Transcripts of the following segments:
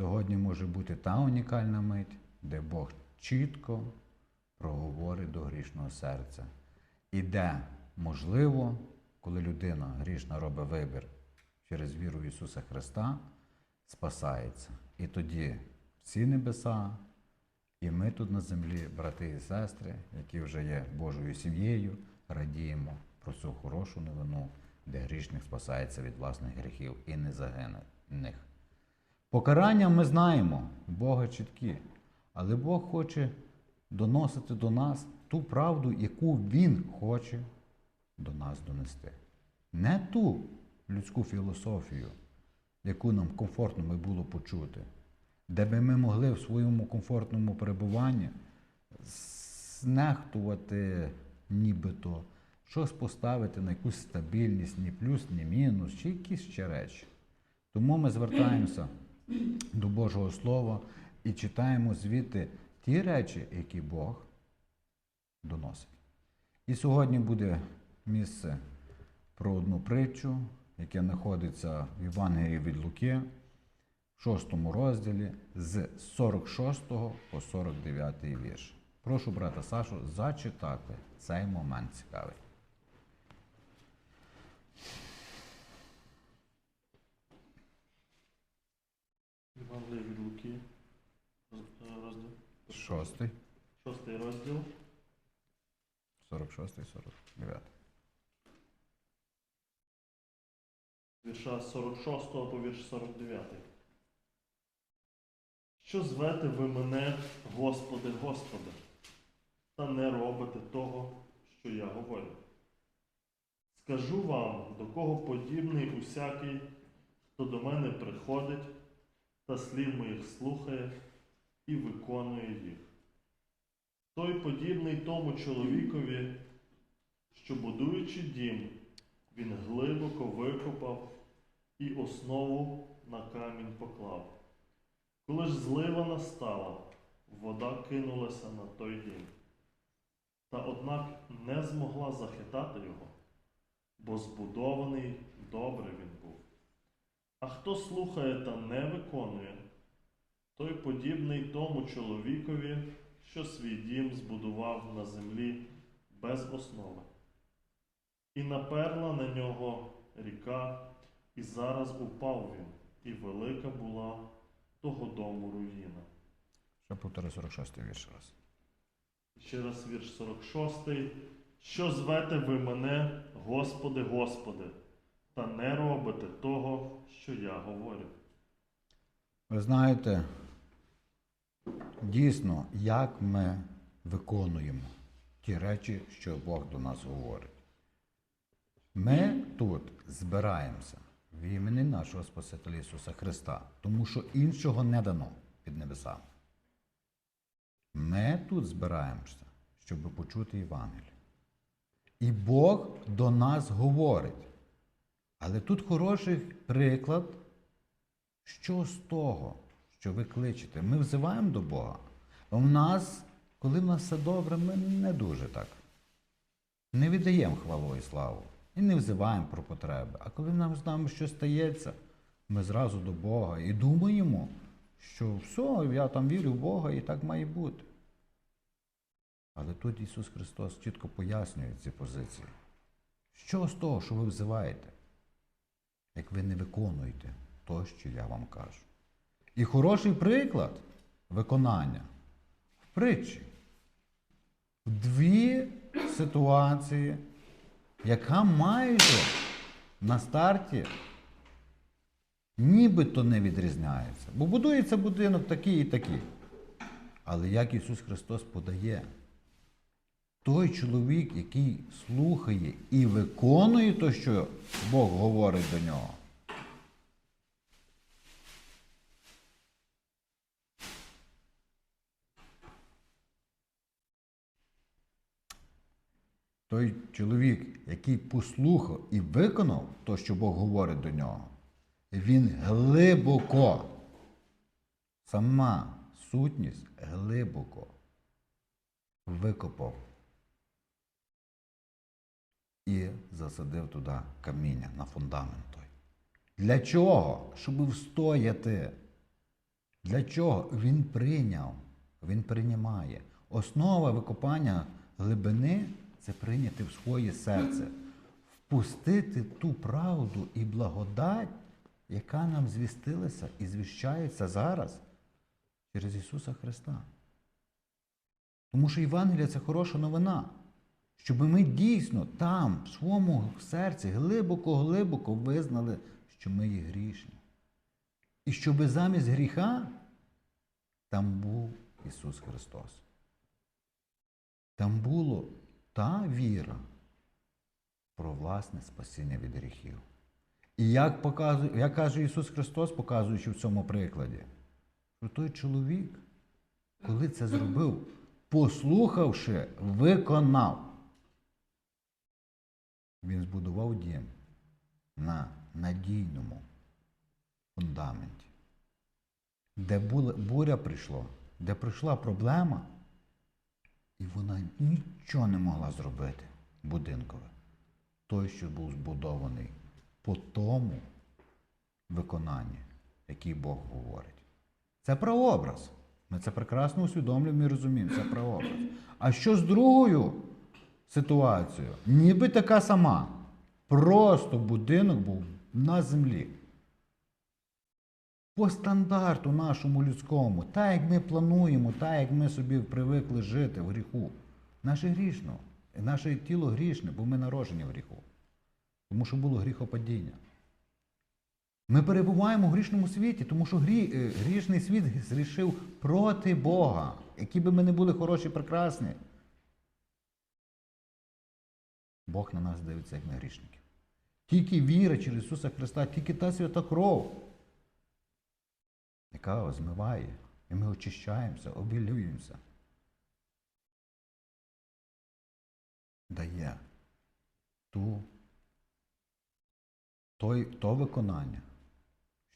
Сьогодні може бути та унікальна мить, де Бог чітко проговорить до грішного серця. І де, можливо, коли людина грішна робить вибір через віру в Ісуса Христа, спасається. І тоді всі небеса, і ми тут на землі, брати і сестри, які вже є Божою сім'єю, радіємо про цю хорошу новину, де грішник спасається від власних гріхів і не загине них. Покарання ми знаємо, Бога чіткі, але Бог хоче доносити до нас ту правду, яку Він хоче до нас донести. Не ту людську філософію, яку нам комфортно би було почути, де би ми могли в своєму комфортному перебуванні знехтувати нібито, щось поставити на якусь стабільність, ні плюс, ні мінус, чи якісь ще речі. Тому ми звертаємося до Божого Слова і читаємо звідти ті речі, які Бог доносить. І сьогодні буде місце про одну притчу, яке знаходиться в Євангелії від Луки, в 6 розділі з 46 по 49 вірш. Прошу брата Сашу зачитати цей момент цікавий. Євангелія від Луки, роз- розділ. 6, Шостий розділ. 46, 49. Вірша 46 по вірш 49. Що звете ви мене, Господи, Господи, та не робите того, що я говорю? Скажу вам, до кого подібний усякий, хто до мене приходить та слів моїх слухає і виконує їх. Той подібний тому чоловікові, що будуючи дім, він глибоко викопав і основу на камінь поклав. Коли ж злива настала, вода кинулася на той дім. Та однак не змогла захитати його, бо збудований добре він був. А хто слухає та не виконує, той подібний тому чоловікові, що свій дім збудував на землі без основи. І наперла на нього ріка, і зараз упав він, і велика була того дому руїна. Ще повтори 46 вірш раз. Ще раз вірш 46. Що звете ви мене, Господи, Господи, та не робите того, що я говорю. Ви знаєте, дійсно, як ми виконуємо ті речі, що Бог до нас говорить. Ми тут збираємося в імені нашого Спасителя Ісуса Христа, тому що іншого не дано під небесами. Ми тут збираємося, щоб почути Євангеліє. І Бог до нас говорить. Але тут хороший приклад що з того, що ви кличете? Ми взиваємо до Бога. У нас, коли в нас все добре, ми не дуже так. Не віддаємо хвалу і славу. І не взиваємо про потреби. А коли нам з нами щось стається, ми зразу до Бога і думаємо, що все, я там вірю в Бога і так має бути. Але тут Ісус Христос чітко пояснює ці позиції. Що з того, що ви взиваєте, як ви не виконуєте то, що я вам кажу. І хороший приклад виконання в притчі. Дві ситуації, яка майже на старті нібито не відрізняється. Бо будується будинок такий і такий. Але як Ісус Христос подає, той чоловік, який слухає і виконує те, що Бог говорить до нього. Той чоловік, який послухав і виконав те, що Бог говорить до нього, він глибоко, сама сутність глибоко викопав і засадив туди каміння на фундамент той. Для чого? Щоб встояти. Для чого? Він прийняв, він приймає. Основа викопання глибини це прийняти в своє серце, впустити ту правду і благодать, яка нам звістилася і звіщається зараз через Ісуса Христа. Тому що Євангелія це хороша новина. Щоб ми дійсно там, в своєму серці, глибоко-глибоко визнали, що ми є грішні. І щоб замість гріха там був Ісус Христос. Там було та віра про власне спасіння від гріхів. І як, показує, як каже Ісус Христос, показуючи в цьому прикладі, що той чоловік, коли це зробив, послухавши, виконав. Він збудував дім на надійному фундаменті. Де буря прийшла, де прийшла проблема, і вона нічого не могла зробити будинкове. Той, що був збудований по тому виконанні, який Бог говорить. Це прообраз. Ми це прекрасно усвідомлюємо і розуміємо. Це прообраз. А що з другою ситуацією? Ніби така сама. Просто будинок був на землі. По стандарту нашому людському, так як ми плануємо, так як ми собі привикли жити в гріху. Наше грішно. Наше тіло грішне, бо ми народжені в гріху. Тому що було гріхопадіння. Ми перебуваємо в грішному світі, тому що грі, е, грішний світ зрішив проти Бога. Які би ми не були хороші, прекрасні. Бог на нас дивиться, як на грішників. Тільки віра через Ісуса Христа, тільки та свята кров, яка змиває, і ми очищаємося, обілюємося. Дає ту, той, то виконання,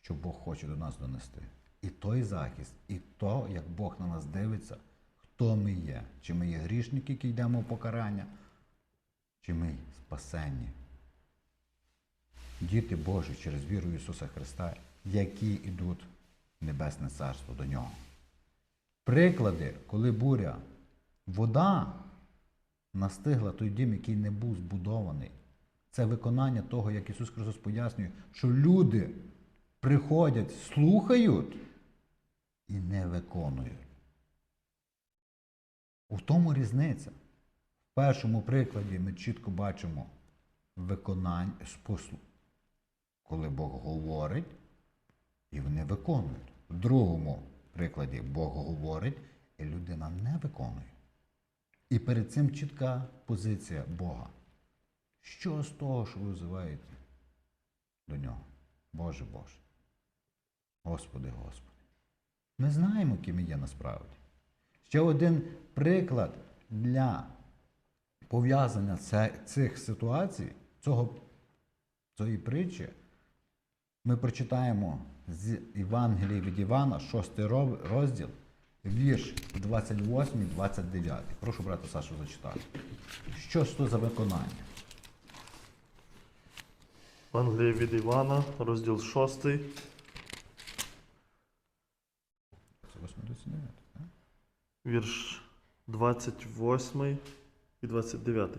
що Бог хоче до нас донести. І той захист, і то, як Бог на нас дивиться, хто ми є. Чи ми є грішники, які йдемо в покарання, чи ми спасенні. Діти Божі через віру Ісуса Христа, які йдуть в Небесне Царство до Нього. Приклади, коли буря, вода настигла той дім, який не був збудований. Це виконання того, як Ісус Христос пояснює, що люди приходять, слухають і не виконують. У тому різниця. Першому прикладі ми чітко бачимо виконання, спосіб, коли Бог говорить, і вони виконують. В другому прикладі Бог говорить, і людина не виконує. І перед цим чітка позиція Бога. Що з того, що ви взиваєте до нього? Боже Боже. Господи, Господи. Ми знаємо, ким є насправді. Ще один приклад для пов'язання цих ситуацій, цього, цієї притчі, ми прочитаємо з Євангелії від Івана, 6 розділ, вірш 28-29. Прошу брата Сашу зачитати. Що ж то за виконання? Евангелія від Івана, розділ 6, Це 8-29, так? вірш 28 і 29.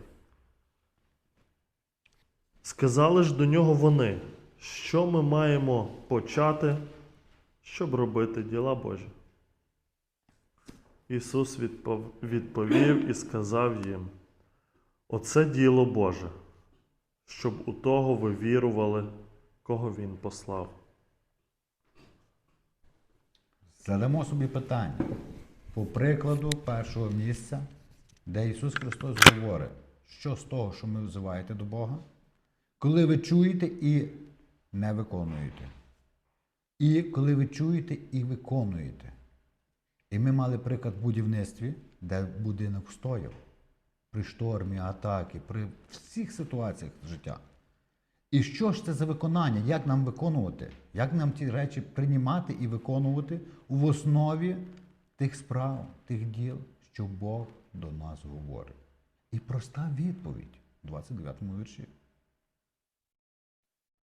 Сказали ж до нього вони, що ми маємо почати, щоб робити діла Божі. Ісус відповів і сказав їм: Оце діло Боже, щоб у того ви вірували, кого Він послав. Задамо собі питання по прикладу першого місця, де Ісус Христос говорить, що з того, що ми взиваєте до Бога, коли ви чуєте і не виконуєте. І коли ви чуєте і виконуєте. І ми мали приклад в будівництві, де будинок стояв при штормі, атаки, при всіх ситуаціях життя. І що ж це за виконання? Як нам виконувати? Як нам ті речі приймати і виконувати в основі тих справ, тих діл, що Бог до нас говорить? І проста відповідь в 29 му вірші.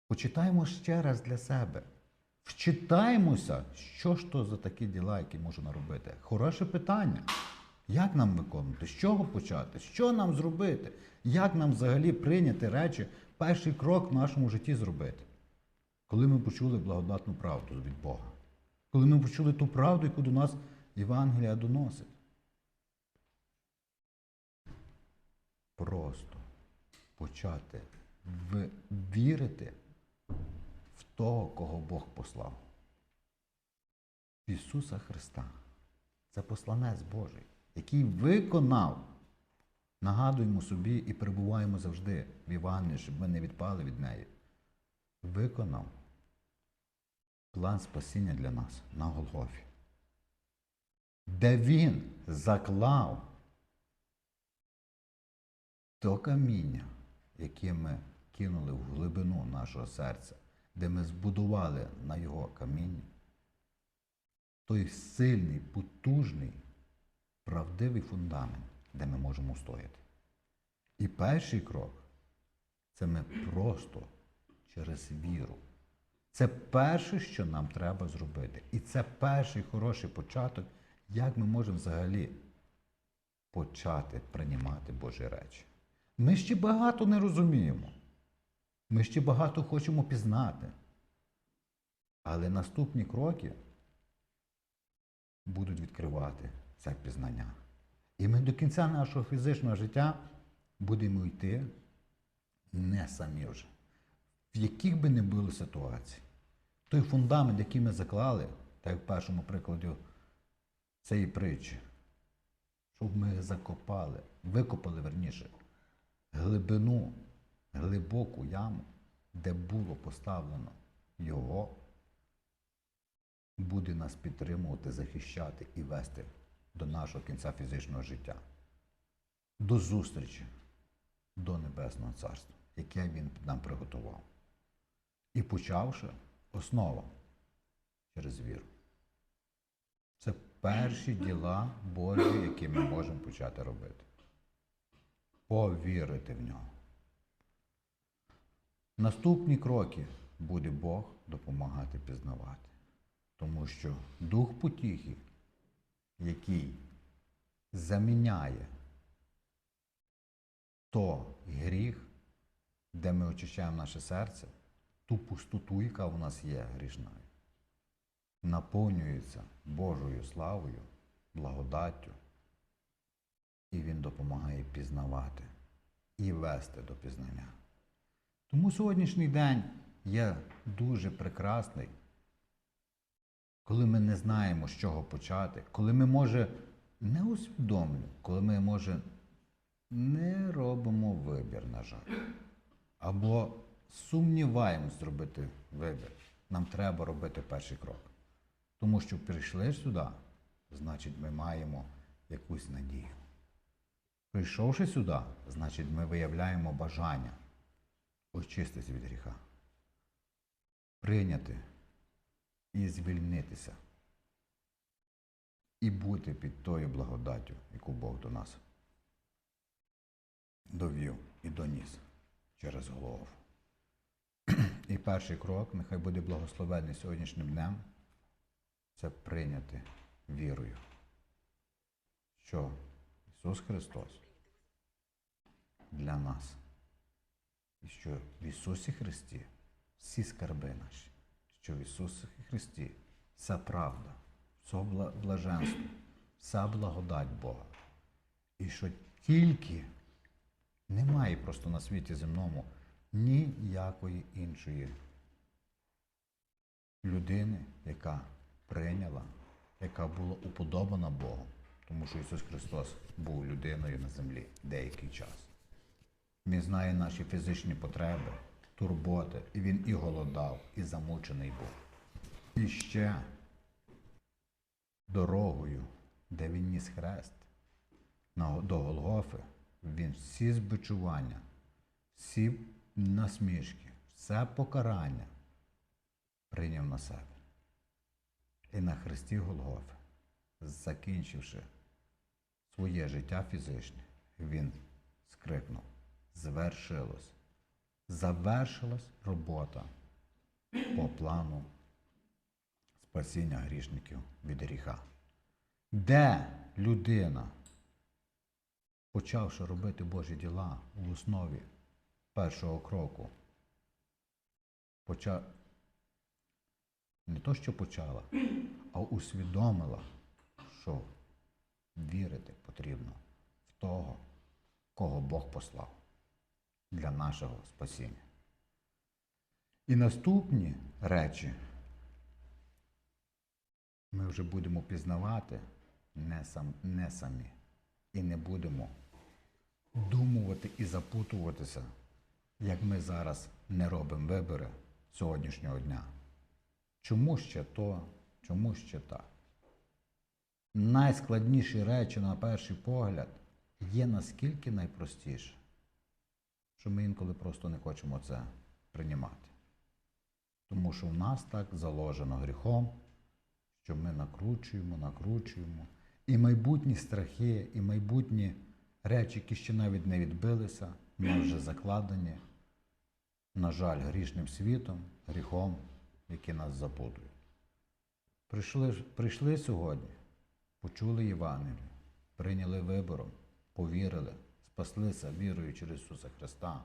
Почитаємо ще раз для себе. Вчитаємося, що ж то за такі діла, які можна робити. Хороше питання. Як нам виконувати? З чого почати? Що нам зробити? Як нам взагалі прийняти речі, перший крок в нашому житті зробити? Коли ми почули благодатну правду від Бога, коли ми почули ту правду, яку до нас Євангелія доносить. Просто почати вірити в того, кого Бог послав. Ісуса Христа. Це посланець Божий, який виконав. Нагадуємо собі і перебуваємо завжди в Івангелії, щоб ми не відпали від неї. Виконав план спасіння для нас на Голгофі, де Він заклав то каміння, яке ми кинули в глибину нашого серця, де ми збудували на його камінні, той сильний, потужний, правдивий фундамент, де ми можемо стояти. І перший крок це ми просто через віру. Це перше, що нам треба зробити. І це перший хороший початок, як ми можемо взагалі почати приймати Божі речі. Ми ще багато не розуміємо. Ми ще багато хочемо пізнати. Але наступні кроки будуть відкривати це пізнання. І ми до кінця нашого фізичного життя будемо йти не самі вже. В яких би не були ситуації. Той фундамент, який ми заклали, так як в першому прикладі цієї притчі, щоб ми закопали, викопали верніше, глибину, глибоку яму, де було поставлено його, буде нас підтримувати, захищати і вести до нашого кінця фізичного життя. До зустрічі до Небесного Царства, яке Він нам приготував. І почавши основа через віру. Це перші діла Божі, які ми можемо почати робити. Повірити в нього. Наступні кроки буде Бог допомагати пізнавати. Тому що дух потіхи, який заміняє то гріх, де ми очищаємо наше серце, ту пустоту, яка в нас є грішною, наповнюється Божою славою, благодаттю, і Він допомагає пізнавати і вести до пізнання. Тому сьогоднішній день є дуже прекрасний, коли ми не знаємо, з чого почати, коли ми, може, не усвідомлюємо, коли ми, може, не робимо вибір, на жаль. Або сумніваємось зробити вибір. Нам треба робити перший крок. Тому що прийшли сюди, значить, ми маємо якусь надію. Прийшовши сюди, значить, ми виявляємо бажання очиститися від гріха, прийняти і звільнитися, і бути під тою благодаттю, яку Бог до нас довів і доніс через голову. І перший крок, нехай буде благословений сьогоднішнім днем, це прийняти вірою, що Ісус Христос для нас. І що в Ісусі Христі всі скарби наші, що в Ісусі Христі вся правда, все блаженство, вся благодать Бога. І що тільки немає просто на світі земному ніякої іншої людини, яка прийняла, яка була уподобана Богом, тому що Ісус Христос був людиною на землі деякий час. Він знає наші фізичні потреби, турботи, і він і голодав, і замучений був. І ще дорогою, де він ніс хрест, до Голгофи, він всі збичування, всі насмішки, все покарання прийняв на себе. І на хресті Голгофи, закінчивши своє життя фізичне, він скрикнув: звершилось. Завершилась робота по плану спасіння грішників від гріха. Де людина, почавши робити Божі діла в основі першого кроку, поча... не то, що почала, а усвідомила, що вірити потрібно в того, кого Бог послав для нашого спасіння. І наступні речі ми вже будемо пізнавати не, сам, не самі. І не будемо думувати і запутуватися, як ми зараз не робимо вибори сьогоднішнього дня. Чому ще то, чому ще так? Найскладніші речі на перший погляд є наскільки найпростіше, що ми інколи просто не хочемо це приймати. Тому що в нас так заложено гріхом, що ми накручуємо, накручуємо. І майбутні страхи, і майбутні речі, які ще навіть не відбилися, ми вже закладені, на жаль, грішним світом, гріхом, який нас запутує. Прийшли, прийшли сьогодні, почули Євангелію, прийняли вибором, повірили, спаслися вірою через Ісуса Христа,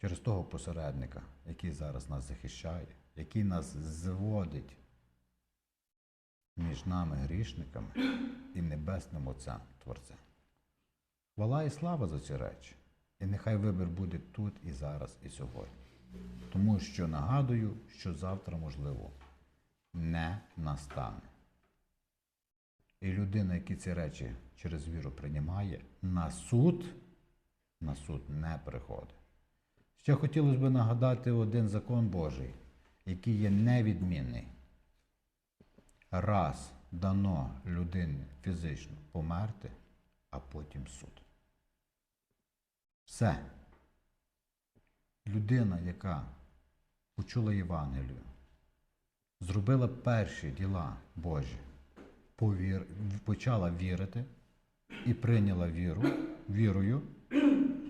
через того посередника, який зараз нас захищає, який нас зводить між нами грішниками і небесним Отцем Творцем. Хвала і слава за ці речі. І нехай вибір буде тут і зараз, і сьогодні. Тому що нагадую, що завтра, можливо, не настане. І людина, яка ці речі через віру приймає, на суд, на суд не приходить. Ще хотілося б нагадати один закон Божий, який є невідмінний. Раз дано людині фізично померти, а потім суд. Все. Людина, яка почула Євангелію, зробила перші діла Божі, повір, почала вірити і прийняла віру, вірою,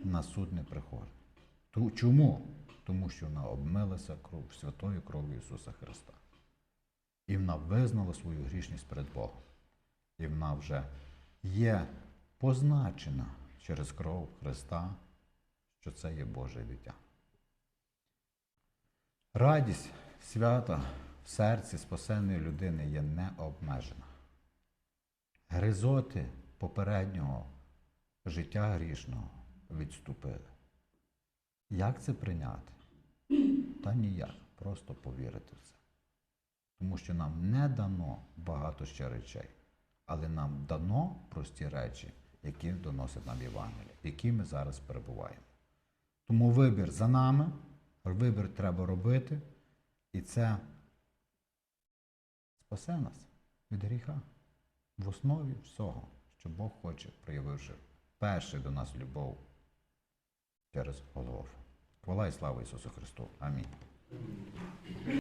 на суд не приходить. Чому? Тому що вона обмилася кров, святою кров'ю Ісуса Христа. І вона визнала свою грішність перед Богом. І вона вже є позначена через кров Христа, що це є Боже дитя. Радість свята в серці спасеної людини є необмежена. Гризоти попереднього життя грішного відступили. Як це прийняти? Та ніяк, просто повірити в це. Тому що нам не дано багато ще речей, але нам дано прості речі, які доносить нам Євангелія, в якій ми зараз перебуваємо. Тому вибір за нами, вибір треба робити, і це спасе нас від гріха. В основі всього, що Бог хоче, проявивши перший до нас любов через Голгофу. Хвала і слава Ісусу Христу. Амінь.